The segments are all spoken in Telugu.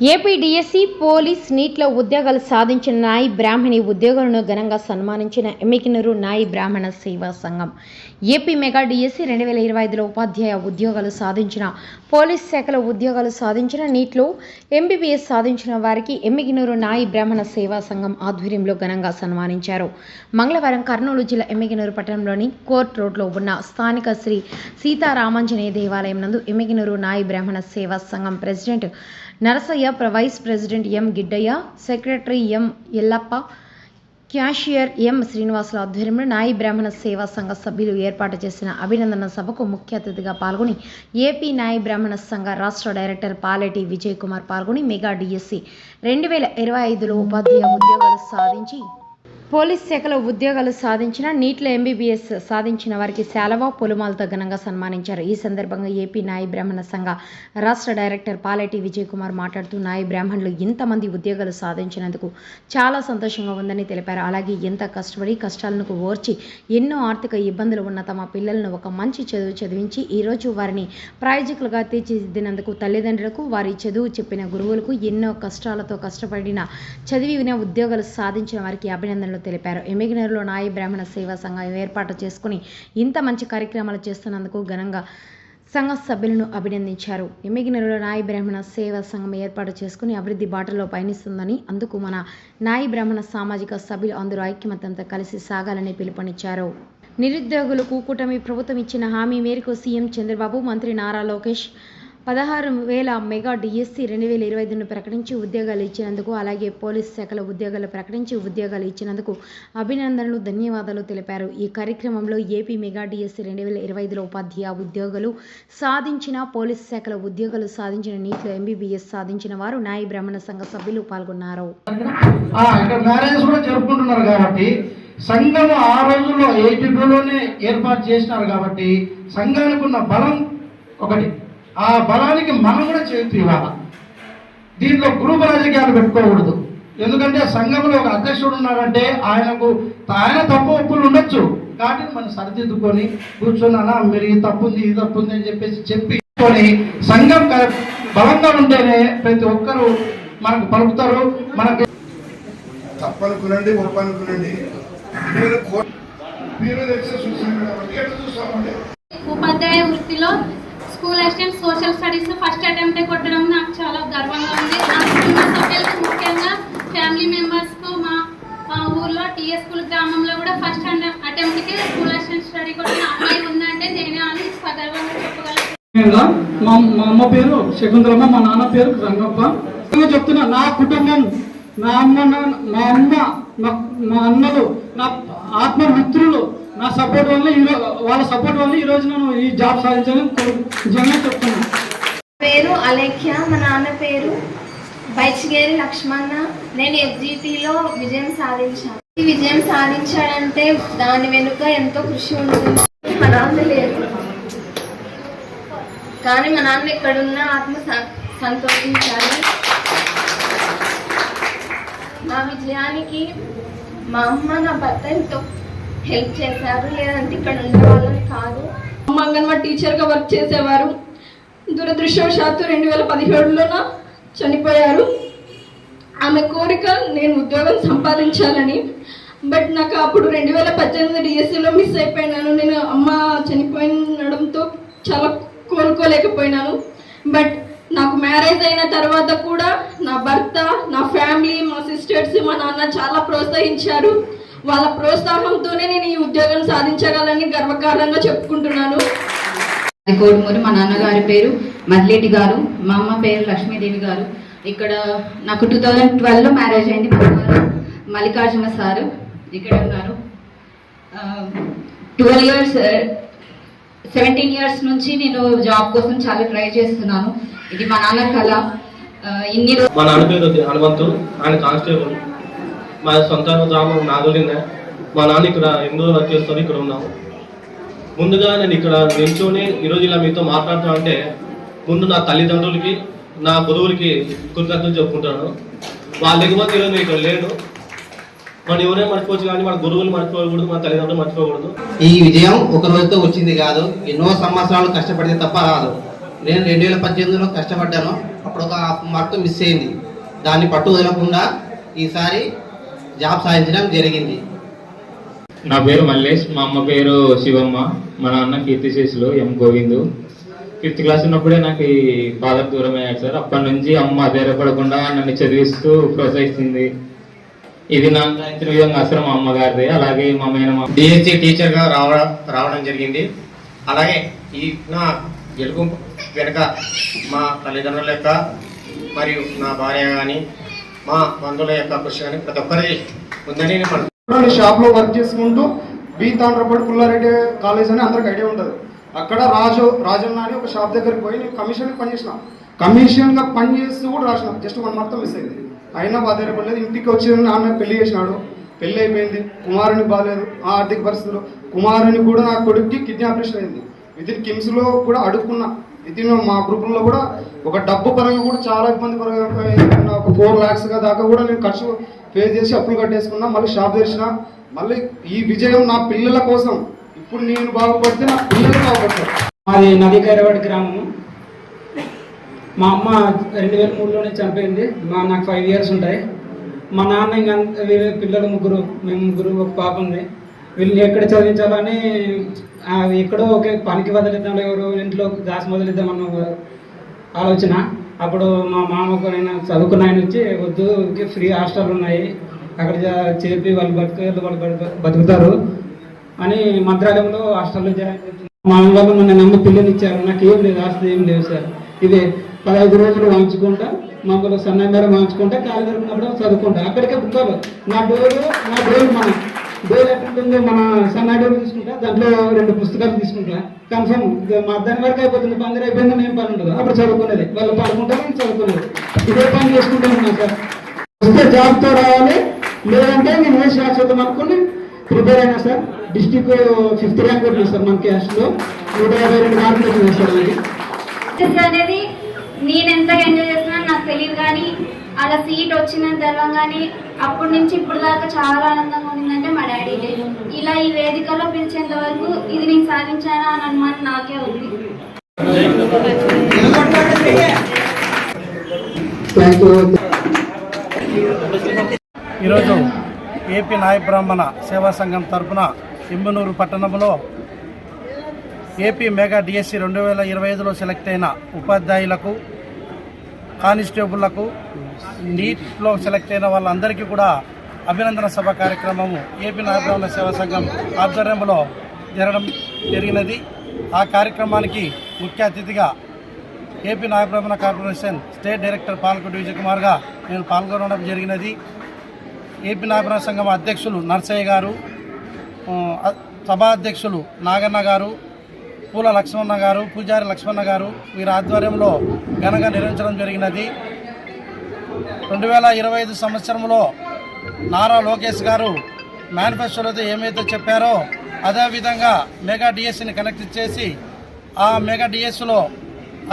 ఏపీ డిఎస్సి పోలీస్ నీట్లో ఉద్యోగాలు సాధించిన నాయి బ్రాహ్మణి ఉద్యోగులను ఘనంగా సన్మానించిన ఎమ్మికినూరు నాయి బ్రాహ్మణ సేవా సంఘం. ఏపీ మెగా డిఎస్సి రెండు వేల ఇరవై ఐదులో ఉపాధ్యాయ ఉద్యోగాలు సాధించిన పోలీస్ శాఖలో ఉద్యోగాలు సాధించిన నీట్లో ఎంబీబీఎస్ సాధించిన వారికి ఎమ్మికినూరు నాయి బ్రాహ్మణ సేవా సంఘం ఆధ్వర్యంలో ఘనంగా సన్మానించారు. మంగళవారం కర్నూలు జిల్లా ఎమ్మికినూరు పట్టణంలోని కోర్ట్ రోడ్లో ఉన్న స్థానిక శ్రీ సీతారామాంజనేయ దేవాలయం నందు ఎమ్మికినూరు నాయి బ్రాహ్మణ సేవా సంఘం ప్రెసిడెంట్ నరసయ్య ప్ర- vice president M Giddayya secretary M Yellappa cashier M శ్రీనివాసుల ఆధ్వర్యంలో నాయి బ్రాహ్మణ సేవా సంఘ సభ్యులు ఏర్పాటు చేసిన అభినందన సభకు ముఖ్య అతిథిగా పాల్గొని ఏపీ నాయి బ్రాహ్మణ సంఘ రాష్ట్ర డైరెక్టర్ పాలెటి విజయ్ కుమార్ పాల్గొని మెగా డిఎస్సి రెండు వేల ఇరవై ఐదులో ఉపాధ్యాయ ఉద్యోగాలు సాధించి పోలీస్ శాఖలో ఉద్యోగాలు సాధించిన నీట్లో ఎంబీబీఎస్ సాధించిన వారికి శాలవా పొలుమాలతో ఘనంగా సన్మానించారు. ఈ సందర్భంగా ఏపీ నాయి బ్రాహ్మణ సంఘ రాష్ట్ర డైరెక్టర్ పాలెటి విజయ్ కుమార్ మాట్లాడుతూ నాయి బ్రాహ్మణులు ఇంతమంది ఉద్యోగాలు సాధించినందుకు చాలా సంతోషంగా ఉందని తెలిపారు. అలాగే ఎంత కష్టపడి కష్టాలను ఓర్చి ఎన్నో ఆర్థిక ఇబ్బందులు ఉన్న తమ పిల్లలను ఒక మంచి చదువు చదివించి ఈరోజు వారిని ప్రాయోజకులుగా తీర్చిదిద్దినందుకు తల్లిదండ్రులకు వారి చదువు చెప్పిన గురువులకు ఎన్నో కష్టాలతో కష్టపడిన చదివిన ఉద్యోగాలు సాధించిన వారికి అభినందనలు తెలిపారు. ఎమిగినరులో నాయి బ్రాహ్మణ సేవా సంఘం ఏర్పాటు చేసుకుని ఇంత మంచి కార్యక్రమాలు చేస్తున్నందుకు ఘనంగా సంఘ సభ్యులను అభినందించారు. ఎమ్మిగినరులో నాయి బ్రాహ్మణ సేవా సంఘం ఏర్పాటు చేసుకుని అభివృద్ధి బాటలో పయనిస్తుందని అందుకు మన నాయి బ్రాహ్మణ సామాజిక సభ్యులు అందరూ ఐక్యమత్యంతో కలిసి సాగాలని పిలుపునిచ్చారు. నిరుద్యోగులకు కూటమి ప్రభుత్వం ఇచ్చిన హామీ మేరకు సీఎం చంద్రబాబు మంత్రి నారా లోకేష్ పదహారు వేల మెగా డిఎస్సి రెండు వేల ఇరవై ఐదును ప్రకటించి ఉద్యోగాలు ఇచ్చినందుకు అలాగే పోలీస్ శాఖల ఉద్యోగాలు ప్రకటించి ఉద్యోగాలు ఇచ్చినందుకు అభినందనలు ధన్యవాదాలు తెలిపారు. ఈ కార్యక్రమంలో ఏపీ మెగా డిఎస్సి రెండు వేల ఇరవై ఐదులో ఉపాధ్యాయ ఉద్యోగులు సాధించిన పోలీస్ శాఖల ఉద్యోగాలు సాధించిన నీటిలో ఎంబీబీఎస్ సాధించిన వారు న్యాయ బ్రాహ్మణ సంఘ సభ్యులు పాల్గొన్నారు. కాబట్టి సంఘం ఆ రోజుల్లో ఏపీలోనే ఏర్పాటు చేసినారు కాబట్టి సంఘానికి ఉన్న బలం ఒకటి. ఆ బలానికి మనం కూడా చేతి ఇవ్వాలి దీంట్లో గ్రూప్ రాజకీయాలు పెట్టుకోకూడదు. ఎందుకంటే సంఘంలో ఒక అధ్యక్షుడు ఉన్నారంటే ఆయనకు ఆయన తప్పు ఒప్పులు ఉండొచ్చు. కాబట్టి మనం సరిదిద్దుకొని కూర్చొని మీరు ఈ తప్పు ఉంది ఈ తప్పు ఉంది అని చెప్పేసి చెప్పి సంఘం క- బలంగా ఉంటేనే ప్రతి ఒక్కరూ మనకు పలుకుతారు. మనకు తప్పనుకునండి ఒప్పనుకునండి. ఉపాధ్యాయ వృత్తిలో school assistant social studies first attempt కొట్టడం నాకు చాలా గర్వంగా ఉంది. నా కుటుంబ సభ్యులకు ముఖ్యంగా ఫ్యామిలీ మెంబర్స్కు మా మా ఊర్లో టీఎస్ స్కూల్ గ్రామంలో కూడా ఫస్ట్ అటెంప్ట్కి స్కూల్ అసిస్టెంట్ స్టడీ కొట్టిన అమ్మాయి ఉందంటే నేనే అని సగర్వంగా చెప్పగలను. మా మా అమ్మ పేరు శకుంతలమ్మ మా నాన్న పేరు రంగప్ప. ఇంకా చెప్తున్నా నా కుటుంబం నా అమ్మ మా అమ్మ నా మా అన్నలు నా ఆత్మ మిత్రులు నా సపోర్ట్ వల్ల వాళ్ళ సపోర్ట్ వల్ల ఈ రోజు నేను ఈ జాబ్ సాధించాలని నిజంగా చెప్తున్నాను. పేరు అలేఖ్య మా నాన్న పేరు బైచిగేరి లక్ష్మణ. నేను ఎఫ్జిటిలో విజయం సాధించాను. ఈ విజయం సాధించాడంటే దాని వెనుక ఎంతో కృషి ఉంటుంది. మా నాన్న లేరు. కానీ మా నాన్న ఎక్కడున్నా ఆత్మ స- సంతోషించాలి. మా విజయానికి మా అమ్మ నా భర్త ఎంతో హెల్ప్ చేశారు. లేదంటే ఇక్కడ ఉండేవాళ్ళని కాదు. అమ్మ అంగన్వాడీ టీచర్గా వర్క్ చేసేవారు. దురదృష్టవశాత్తు రెండు వేల పదిహేడులోన చనిపోయారు. ఆమె కోరిక నేను ఉద్యోగం సంపాదించాలని. బట్ నాకు అప్పుడు రెండు వేల పద్దెనిమిది డిఎస్సిలో మిస్ అయిపోయినాను. నేను అమ్మ చనిపోయినడంతో చాలా కోలుకోలేకపోయినాను. బట్ నాకు మ్యారేజ్ అయిన తర్వాత కూడా నా భర్త నా ఫ్యామిలీ మా సిస్టర్స్ మా నాన్న చాలా ప్రోత్సహించారు. వాళ్ళ ప్రోత్సాహంతోనే నేను ఈ ఉద్యోగం సాధించగలని గర్వకారణంగా చెప్పుకుంటున్నాను. కోడుమూరి మా నాన్నగారి పేరు మద్లేటి గారు మా అమ్మ పేరు లక్ష్మీదేవి గారు. ఇక్కడ నాకు టూ థౌజండ్ ట్వెల్వ్లో మ్యారేజ్ అయింది మల్లికార్జున సారు ఇక్కడ ఉన్నారు. ట్వెల్వ్ ఇయర్స్ సెవెంటీన్ ఇయర్స్ నుంచి నేను జాబ్ కోసం చాలా ట్రై చేస్తున్నాను. ఇది మా నాన్న కళ. ఇన్ని మా నాన్న పేరు హనుమంతు. ఆయన కానిస్టేబుల్. మా సొంత గ్రామం నాగోలింద మా నాన్న ఇక్కడ ఎన్నో వర్క్ చేస్తారు ఇక్కడ ఉన్నాము ముందుగా నేను ఇక్కడ నిల్చొని ఈరోజు ఇలా మీతో మాట్లాడుతా అంటే ముందు నా తల్లిదండ్రులకి నా గురువులకి కృతజ్ఞతలు చెప్పుకుంటాను. వాళ్ళ లేకపోతే ఈరోజు నేను ఇక్కడ లేను. మనం ఎవరైనా మర్చిపోవచ్చు కానీ మన గురువులు మర్చిపోకూడదు మన తల్లిదండ్రులు మర్చిపోకూడదు. ఈ విజయం ఒక రోజుతో వచ్చింది కాదు ఎన్నో సంవత్సరాలు కష్టపడితే తప్ప రాదు. నేను రెండు వేల పద్దెనిమిదిలో కష్టపడ్డాను అప్పుడు ఒక మార్క్ మిస్ అయింది. దాన్ని పట్టు వదలకుండా ఈసారి జాబ్ సాధించడం జరిగింది. నా పేరు మల్లేష్ మా అమ్మ పేరు శివమ్మ మా నాన్న కీర్తిశేషులు ఎం గోవిందు. ఫిఫ్త్ క్లాస్ ఉన్నప్పుడే నాకు ఈ ఫాదర్ దూరం అయ్యాడు సార్. అప్పటి నుంచి అమ్మ ధైర్యపడకుండా నన్ను చదివిస్తూ ప్రోత్సహిస్తుంది. ఇది నాకు సాధించిన విధంగా అసలు మా అమ్మగారిది. అలాగే మా మేనమా డిఎస్సి టీచర్గా రావడం రావడం జరిగింది. అలాగే ఈ నా గెలుపు వెనుక మా తల్లిదండ్రుల యొక్క మరియు నా భార్య కానీ మా మందుల యొక్క కృషి కానీ ప్రతి ఒక్కరి ఉందని నేను షాప్లో వర్క్ చేసుకుంటూ బి తాండ్రపాడు పుల్లారెడ్డి కాలేజ్ అని అందరికి ఐడియా ఉంటుంది. అక్కడ రాజు రాజన్న అని ఒక షాప్ దగ్గరికి పోయి నేను కమిషన్కి పనిచేసిన కమిషన్గా పని చేస్తూ కూడా రాసిన. జస్ట్ వన్ మంత్ మిస్ అయింది. అయినా బాధపడలేదు. ఇంటికి వచ్చి నాన్న పెళ్ళి చేసినాడు. పెళ్ళి అయిపోయింది. కుమారుని బాగాలేదు ఆ ఆర్థిక పరిస్థితులు కుమారుని కూడా నా కొడుక్కి కిడ్నీ ఆపరేషన్ అయింది. వితిన్ కిమ్స్లో కూడా అడుక్కున్నా. వితిన్ మా గ్రూపుల్లో కూడా ఒక డబ్బు పరంగా కూడా చాలా ఇబ్బంది పరంగా ఒక ఫోర్ ల్యాక్స్ దాకా కూడా నేను ఖర్చు పే చేసి అప్పులు కట్టేసుకున్నా మళ్ళీ షాప్ తెరిచిన మళ్ళీ ఈ విజయం నా పిల్లల కోసం. ఇప్పుడు నేను బాగుపడితే నా పిల్లలు బాగుపడతారు. మాది నదికైరవాడి గ్రామము. మా అమ్మ రెండు వేల మూడులోనే చనిపోయింది. మా నాకు ఫైవ్ ఇయర్స్ ఉంటాయి. మా నాన్న ఇంకా పిల్లలు ముగ్గురు మేము ముగ్గురు ఒక పాప ఉంది. వీళ్ళని ఎక్కడ చదివించాలని ఎక్కడో ఒకే పనికి వదిలిద్దాం ఎవరు ఇంట్లో దాసి వదిలిద్దామన్న అన్న ఆలోచన. అప్పుడు మా మామకు నేను చదువుకున్న ఆయన వచ్చి వద్దు ఫ్రీ హాస్టల్ ఉన్నాయి. అక్కడ చేపి వాళ్ళు బతుకు వాళ్ళు బతుకుతారు. అని మంత్రాలయంలో హాస్టల్లో జాయిన్ మా వాళ్ళు నన్ను నమ్మి పిల్లలు ఇచ్చారు నాకు ఏం లేదు ఆస్తి ఏం లేదు సార్. ఇది పదహైదు రోజులు వాయించుకుంటా మమ్మల్ని సన్న మేర వాంచుకుంటా కాలు దొరికినప్పుడు చదువుకుంటా. అక్కడికే బుక్కలు నా డోరు నా డోర్ మనం డోర్ మన సన్న తీసుకుంటా దాంట్లో రెండు పుస్తకాలు తీసుకుంటా. కన్ఫర్మ్. మా దాని వరకు అయిపోతుంది. పందిరి అయిపోయింది నేను పని ఉండదు? అప్పుడు చదువుకునేది. వాళ్ళు పడుకుంటారు నేను చదువుకునేది. ఇదే పని చేసుకుంటూ ఉన్నాను సార్. వస్తే జాబ్తో రావాలి. లేదంటే నేను ఏ శాశ్వతం అనుకుని ప్రిపేర్ అయినా సార్. డిస్టిక్ ఫిఫ్త్ ర్యాంక్ వచ్చింది సార్ మన క్యాస్ట్లో. నూట యాభై రెండు మార్కులు వచ్చింది సార్ అది అనేది నేను ఎంత ఎంజాయ్ చేస్తున్నాను నాకు తెలియదు కానీ అలా సీట్ వచ్చిన తెలవగానే అప్పటి నుంచి ఇప్పుడు దాకా చాలా ఆనందంగా ఉండిందంటే మా డాడీ ఇలా ఈ వేదికలో పిలిచేంత వరకు ఇది నేను సాధించానా అని అనుమానం నాకే ఉంది. ఈరోజు ఏపీ నాయ బ్రాహ్మణ సేవా సంఘం తరఫున ఇంబనూరు పట్టణంలో ఏపీ మెగా డిఎస్సి రెండు వేల ఇరవై ఐదులో సెలెక్ట్ అయిన ఉపాధ్యాయులకు కానిస్టేబుళ్ళకు నీట్లో సెలెక్ట్ అయిన వాళ్ళందరికీ కూడా అభినందన సభ కార్యక్రమము ఏపీ నాగరావుల సేవా సంఘం ఆధ్వర్యంలో జరగడం జరిగినది. ఆ కార్యక్రమానికి ముఖ్య అతిథిగా AP Nagabrahmana corporation state director పాలకుడు విజయ్ కుమార్గా నేను పాల్గొనడం జరిగినది. ఏపీ నాగబ్రహ్మణ సంఘం అధ్యక్షులు నర్సయ్య గారు సభా అధ్యక్షులు నాగన్న గారు పూల లక్ష్మణ గారు పూజారి లక్ష్మణ గారు వీరి ఆధ్వర్యంలో ఘనంగా నిర్వహించడం జరిగినది. రెండు వేల ఇరవై ఐదు సంవత్సరంలో నారా లోకేష్ గారు మేనిఫెస్టోలో ఏమైతే చెప్పారో అదేవిధంగా మెగా డిఎస్సిని కనెక్ట్ చేసి ఆ మెగా డిఎస్సిలో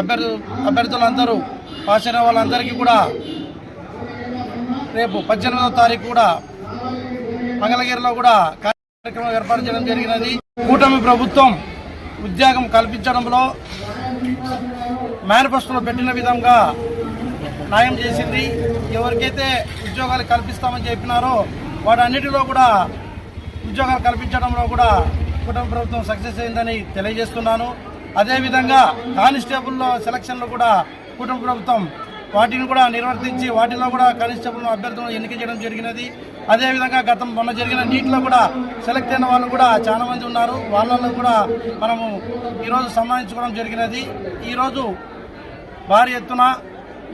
అభ్యర్థు అభ్యర్థులందరూ పాస్ అయిన వాళ్ళందరికీ కూడా రేపు పద్దెనిమిదవ తారీఖు కూడా మంగళగిరిలో కూడా కార్యక్రమం ఏర్పాటు చేయడం జరిగినది. కూటమి ప్రభుత్వం ఉద్యోగం కల్పించడంలో మేనిఫెస్టోలో పెట్టిన విధంగా న్యాయం చేసింది. ఎవరికైతే ఉద్యోగాలు కల్పిస్తామని చెప్పినారో వాటన్నిటిలో కూడా ఉద్యోగాలు కల్పించడంలో కూడా కుటుంబ ప్రభుత్వం సక్సెస్ అయిందని తెలియజేస్తున్నాను. అదేవిధంగా కానిస్టేబుల్లో సెలక్షన్లు కూడా కుటుంబ ప్రభుత్వం వాటిని కూడా నిర్వర్తించి వాటిలో కూడా కానిస్టేబుల్ అభ్యర్థులను ఎన్నిక చేయడం జరిగినది. అదేవిధంగా గతం మొన్న జరిగిన నీటిలో కూడా సెలెక్ట్ అయిన వాళ్ళు కూడా చాలా మంది ఉన్నారు. వాళ్ళలో కూడా మనము ఈరోజు సన్మానించుకోవడం జరిగినది. ఈరోజు భారీ ఎత్తున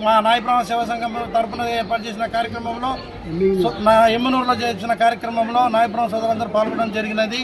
మా నాయబ్రహ్మ సేవా సంఘం తరపున ఏర్పాటు చేసిన కార్యక్రమంలో నా ఎమ్మనూరులో చేసిన కార్యక్రమంలో నాయబ్రహ్మ సోదరులందరూ పాల్గొనడం జరిగినది.